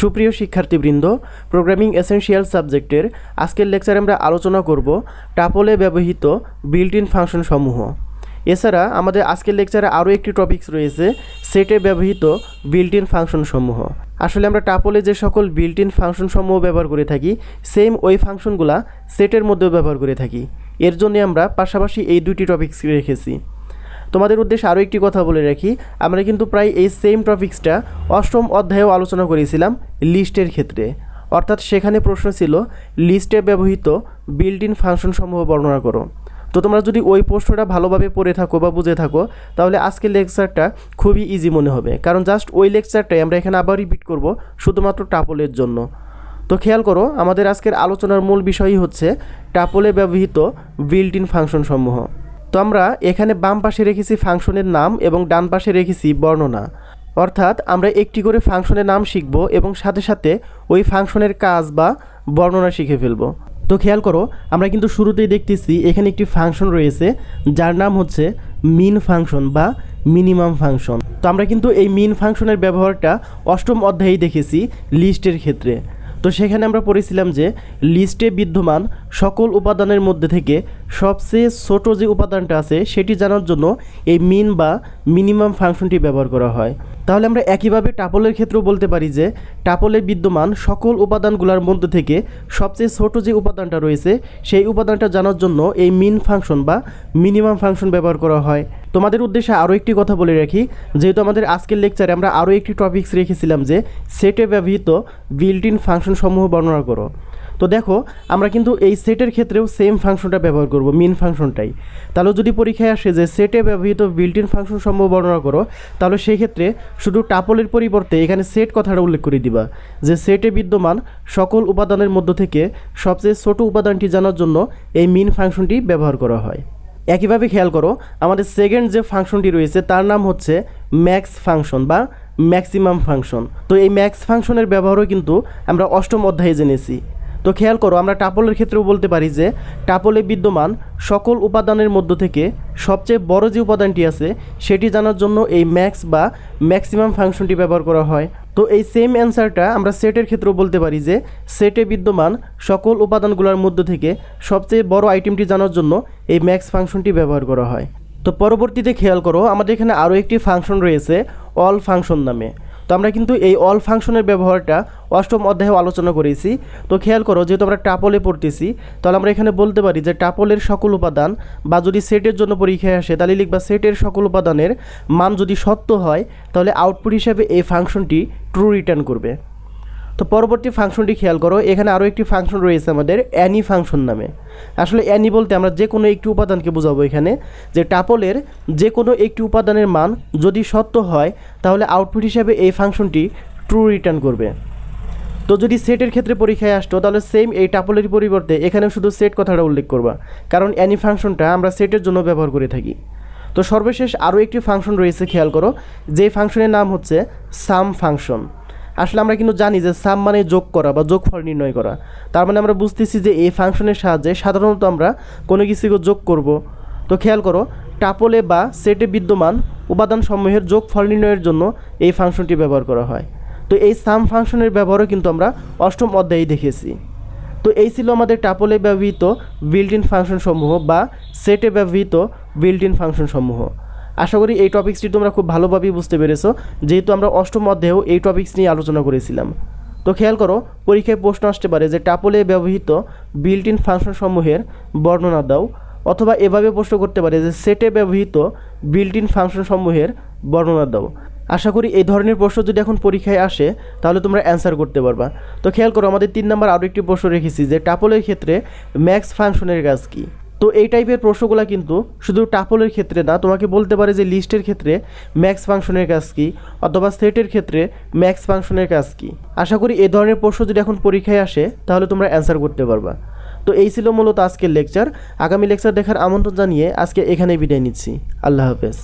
সুপ্রিয় শিক্ষার্থীবৃন্দ programming essential সাবজেক্টের আজকের লেকচারে আমরা আলোচনা করব টাপলে ব্যবহৃত বিল্ট ইন ফাংশন সমূহ। এছাড়া আমাদের আজকের লেকচারে আরও একটি টপিকস রয়েছে সেটে ব্যবহৃত বিল্ট ইন ফাংশন সমূহ। আসলে আমরা টাপলে যে সকল বিল্ট ইন ফাংশন সমূহ ব্যবহার করে থাকি সেম ওই ফাংশনগুলা সেটের মধ্যেও ব্যবহার করে থাকি। এর জন্য আমরা পাশাপাশি এই দুটি টপিকস রেখেছি। তোমাদের উদ্দেশ্যে আরও একটি কথা বলে রাখি। আমরা কিন্তু প্রায় এই সেম টপিক্সটা অষ্টম অধ্যায়েও আলোচনা করেছিলাম লিস্টের ক্ষেত্রে। অর্থাৎ সেখানে প্রশ্ন ছিল, লিস্টে ব্যবহৃত বিল্ট ইন ফাংশন সমূহ বর্ণনা করো। তো তোমরা যদি ওই প্রশ্নটা ভালোভাবে পড়ে থাকো বা বুঝে থাকো, তাহলে আজকের লেকচারটা খুবই ইজি মনে হবে। কারণ জাস্ট ওই লেকচারটাই আমরা এখানে আবার রিপিট করব, শুধুমাত্র টাপলের জন্য। তো খেয়াল করো, আমাদের আজকের আলোচনার মূল বিষয়ই হচ্ছে টাপলে ব্যবহৃত বিল্ট ইন ফাংশন সমূহ। তো আমরা এখানে বাম পাশে রেখেছি ফাংশনের নাম এবং ডান পাশে রেখেছি বর্ণনা। অর্থাৎ আমরা একটি করে ফাংশনের নাম শিখব এবং সাথে সাথে ওই ফাংশনের কাজ বা বর্ণনা শিখে ফেলব। তো খেয়াল করো, আমরা কিন্তু শুরুতেই দেখতেছি এখানে একটি ফাংশন রয়েছে, যার নাম হচ্ছে মিন ফাংশন বা মিনিমাম ফাংশন। তো আমরা কিন্তু এই মিন ফাংশনের ব্যবহারটা অষ্টম অধ্যায়েই দেখেছি লিস্টের ক্ষেত্রে। তো সেখানে আমরা পড়েছিলাম যে লিস্টে বিদ্যমান সকল উপাদানের মধ্যে থেকে সবচেয়ে ছোট যে উপাদানটা আছে, সেটি জানার জন্য এই মিন বা মিনিমাম ফাংশনটি ব্যবহার করা হয়। তাহলে আমরা একইভাবে টাপলের ক্ষেত্রেও বলতে পারি যে, টাপলে বিদ্যমান সকল উপাদানগুলোর মধ্যে থেকে সবচেয়ে ছোট যে উপাদানটা রয়েছে, সেই উপাদানটা জানার জন্য এই মিন ফাংশন বা মিনিমাম ফাংশন ব্যবহার করা হয়। তোমাদের উদ্দেশ্যে আরও একটি কথা বলে রাখি, যেহেতু আমাদের আজকের লেকচারে আমরা আরও একটি টপিকস রেখেছিলাম যে, সেটে ব্যবহৃত বিল্ট ইন ফাংশন সমূহ বর্ণনা করো। তো দেখো, আমরা কিন্তু এই সেটের ক্ষেত্রেও সেম ফাংশনটা ব্যবহার করব মিন ফাংশনটাই। তাহলে যদি পরীক্ষায় আসে যে সেটে ব্যবহৃত বিল্ট ইন ফাংশন সম্ভব বর্ণনা করো, তাহলে সেই ক্ষেত্রে শুধু টাপলের পরিবর্তে এখানে সেট কথাটা উল্লেখ করে দিবা, যে সেটে বিদ্যমান সকল উপাদানের মধ্য থেকে সবচেয়ে ছোট উপাদানটি জানার জন্য এই মিন ফাংশনটি ব্যবহার করা হয়। একইভাবে খেয়াল করো, আমাদের সেকেন্ড যে ফাংশনটি রয়েছে, তার নাম হচ্ছে ম্যাক্স ফাংশন বা ম্যাক্সিমাম ফাংশন। তো এই ম্যাক্স ফাংশনের ব্যবহারও কিন্তু আমরা অষ্টম অধ্যায়ে জেনেছি। তো খেয়াল করো, আমরা টাপলের ক্ষেত্রেও বলতে পারি যে, টাপলে বিদ্যমান সকল উপাদানের মধ্য থেকে সবচেয়ে বড় যে উপাদানটি আছে, সেটি জানার জন্য এই ম্যাক্স বা ম্যাক্সিমাম ফাংশনটি ব্যবহার করা হয়। তো এই সেম অ্যান্সারটা আমরা সেটের ক্ষেত্রেও বলতে পারি যে, সেটে বিদ্যমান সকল উপাদানগুলোর মধ্য থেকে সবচেয়ে বড় আইটেমটি জানার জন্য এই ম্যাক্স ফাংশনটি ব্যবহার করা হয়। তো পরবর্তীতে খেয়াল করো, আমাদের এখানে আরও একটি ফাংশন রয়েছে, অল ফাংশন নামে। তো আমরা কিন্তু এই অল ফাংশনের ব্যবহারটা অষ্টম অধ্যায়ে আলোচনা করেছি। তো খেয়াল করো, যেহেতু আমরা টাপলে পড়তেছি, তাহলে আমরা এখানে বলতে পারি যে টাপলের সকল উপাদান বা যদি সেটের জন্য পরীক্ষায় আসে, তাহলে লিখবা সেটের সকল উপাদানের মান যদি সত্য হয়, তাহলে আউটপুট হিসাবে এই ফাংশনটি ট্রু রিটার্ন করবে। তো পরবর্তী ফাংশনটি খেয়াল করো, এখানে আরও একটি ফাংশন রয়েছে আমাদের, অ্যানি ফাংশন নামে। আসলে অ্যানি বলতে আমরা যে কোনো একটি উপাদানকে বোঝাবো এখানে, যে টাপলের যে কোনো একটি উপাদানের মান যদি সত্য হয়, তাহলে আউটপুট হিসাবে এই ফাংশনটি ট্রু রিটার্ন করবে। তো যদি সেটের ক্ষেত্রে পরীক্ষায় আসতো, তাহলে সেম এই টাপলের পরিবর্তে এখানে শুধু সেট কথাটা উল্লেখ করবা, কারণ অ্যানি ফাংশনটা আমরা সেটের জন্য ব্যবহার করে থাকি। তো সর্বশেষ আরও একটি ফাংশন রয়েছে, খেয়াল করো, যে ফাংশনের নাম হচ্ছে সাম ফাংশন আসলে আমরা কিন্তু জানি যে সাম মানে যোগ করা বা যোগফল নির্ণয় করা। তার মানে আমরা বুঝতেছি যে এই ফাংশনের সাহায্যে সাধারণত আমরা কোনো কিছুকে যোগ করব। তো খেয়াল করো, টাপলে বা সেটে বিদ্যমান উপাদান উপাদানসমূহের যোগফল নির্ণয়ের জন্য এই ফাংশনটি ব্যবহার করা হয়। তো এই সাম ফাংশনের ব্যবহারও কিন্তু আমরা অষ্টম অধ্যায়ে দেখেছি। তো এই ছিল আমাদের টাপলে ব্যবহৃত বিল্ট ইন ফাংশন সমূহ বা সেটে ব্যবহৃত বিল্ট ইন ফাংশন সমূহ আশা করি এই টপিক্সটি তোমরা খুব ভালোভাবেই বুঝতে পেরেছ। যেহেতু আমরা অষ্টম অধ্যায়েও এই টপিক্স নিয়ে আলোচনা করেছিলাম। তো খেয়াল করো, পরীক্ষায় প্রশ্ন আসতে পারে যে টাপলে ব্যবহৃত বিল্ট ইন ফাংশন সমূহের বর্ণনা দাও, অথবা এভাবে প্রশ্ন করতে পারে যে সেটে ব্যবহৃত বিল্ট ইন ফাংশন সমূহের বর্ণনা দাও। আশা করি এই ধরনের প্রশ্ন যদি এখন পরীক্ষায় আসে, তাহলে তোমরা অ্যান্সার করতে পারবা। তো খেয়াল করো, আমাদের তিন নম্বর আরও একটি প্রশ্ন রেখেছি যে টাপলের ক্ষেত্রে ম্যাক্স ফাংশনের কাজ কী? তো এই টাইপের প্রশ্নগুলো কিন্তু শুধু টাপলের ক্ষেত্রে না, তোমাকে বলতে পারে যে লিস্টের ক্ষেত্রে ম্যাক্স ফাংশনের কাজ কী, অথবা সেটের ক্ষেত্রে ম্যাক্স ফাংশনের কাজ কী। আশা করি এ ধরনের প্রশ্ন যদি এখন পরীক্ষায় আসে, তাহলে তোমরা অ্যান্সার করতে পারবা। তো এই ছিল মূলত আজকের লেকচার আগামী লেকচার দেখার আমন্ত্রণ জানিয়ে আজকে এখানেই বিদায় নিচ্ছি। আল্লাহ হাফেজ।